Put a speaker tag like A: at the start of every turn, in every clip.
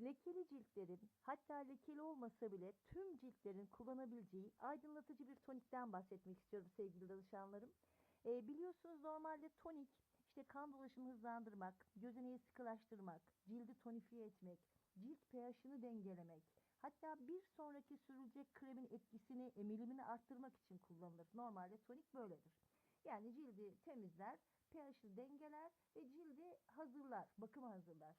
A: Lekeli ciltlerin hatta lekeli olmasa bile tüm ciltlerin kullanabileceği aydınlatıcı bir tonikten bahsetmek istiyorum sevgili danışanlarım. Ee, biliyorsunuz normalde tonik işte kan dolaşımını hızlandırmak, gözeneği sıkılaştırmak, cildi tonifiye etmek, cilt pH'ini dengelemek, hatta bir sonraki sürülecek kremin etkisini, emilimini arttırmak için kullanılır. Normalde tonik böyledir. Yani cildi temizler, pH'ini dengeler ve cildi hazırlar, bakıma hazırlar.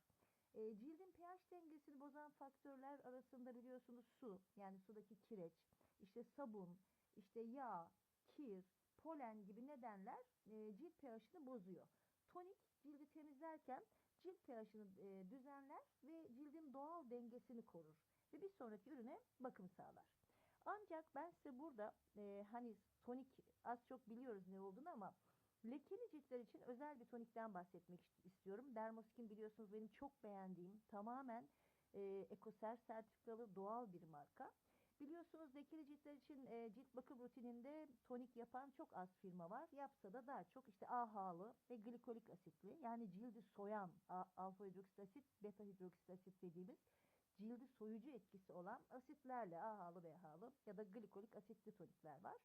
A: E, cildin pH dengesini bozan faktörler arasında biliyorsunuz su, yani sudaki kireç, işte sabun, işte yağ, kir, polen gibi nedenler e, cilt pH'ini bozuyor. Tonik cildi temizlerken cilt pH'ini e, düzenler ve cildin doğal dengesini korur ve bir sonraki ürüne bakım sağlar. Ancak ben size burada e, hani tonik az çok biliyoruz ne olduğunu ama lekeli ciltler için özel bir tonikten bahsetmek istiyorum. Dermoskin biliyorsunuz benim çok beğendiğim tamamen e, Ecoser sertifikalı doğal bir marka. Biliyorsunuz lekeli ciltler için e, cilt bakım rutininde tonik yapan çok az firma var. Yapsa da daha çok işte AHA'lı ve glikolik asitli yani cildi soyan alfa hidroksit asit, beta hidroksit asit dediğimiz cildi soyucu etkisi olan asitlerle AHA'lı ve HA'lı ya da glikolik asitli tonikler var.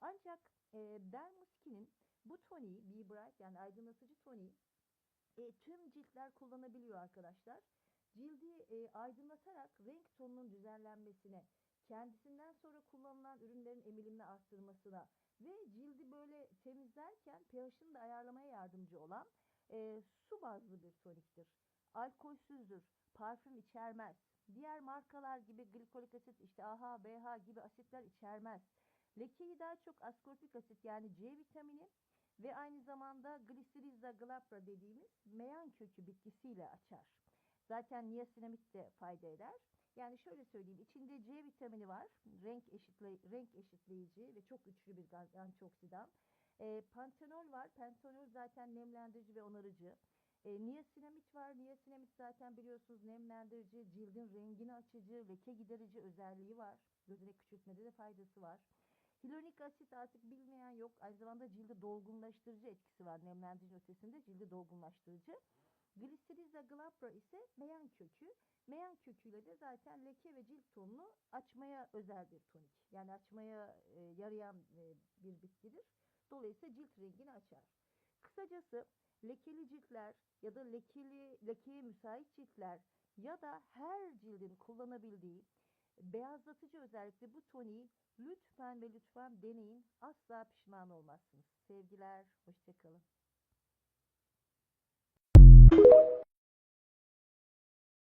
A: Ancak e, Dermoskin'in bu toniği, Be Bright yani aydınlatıcı toniği e, tüm ciltler kullanabiliyor arkadaşlar. Cildi e, aydınlatarak renk tonunun düzenlenmesine, kendisinden sonra kullanılan ürünlerin emilimini arttırmasına ve cildi böyle temizlerken pH'ini de ayarlamaya yardımcı olan e, su bazlı bir toniktir. Alkolsüzdür, parfüm içermez. Diğer markalar gibi glikolik asit, işte AHA, BH gibi asitler içermez. Lekeyi daha çok askorpik asit yani C vitamini ve aynı zamanda Glycyrrhiza glabra dediğimiz meyan kökü bitkisiyle açar. Zaten niasinamid de fayda eder. Yani şöyle söyleyeyim içinde C vitamini var. Renk eşitle renk eşitleyici ve çok güçlü bir antioksidan. E, pantenol var. Pantenol zaten nemlendirici ve onarıcı. E, niasinamid var. Niasinamid zaten biliyorsunuz nemlendirici, cildin rengini açıcı, leke giderici özelliği var. Gözenek küçültmede de faydası var. Hyaluronik asit artık bilmeyen yok. Aynı zamanda cildi dolgunlaştırıcı etkisi var. Nemlendirici ötesinde cildi dolgunlaştırıcı. Glycyrrhiza glabra ise meyan kökü. Meyan köküyle de zaten leke ve cilt tonunu açmaya özel bir tonik. Yani açmaya e, yarayan e, bir bitkidir. Dolayısıyla cilt rengini açar. Kısacası lekeli ciltler ya da lekeli lekeye müsait ciltler ya da her cildin kullanabildiği beyazlatıcı özellikle bu toniği Lütfen ve lütfen deneyin. Asla pişman olmazsınız. Sevgiler, hoşçakalın.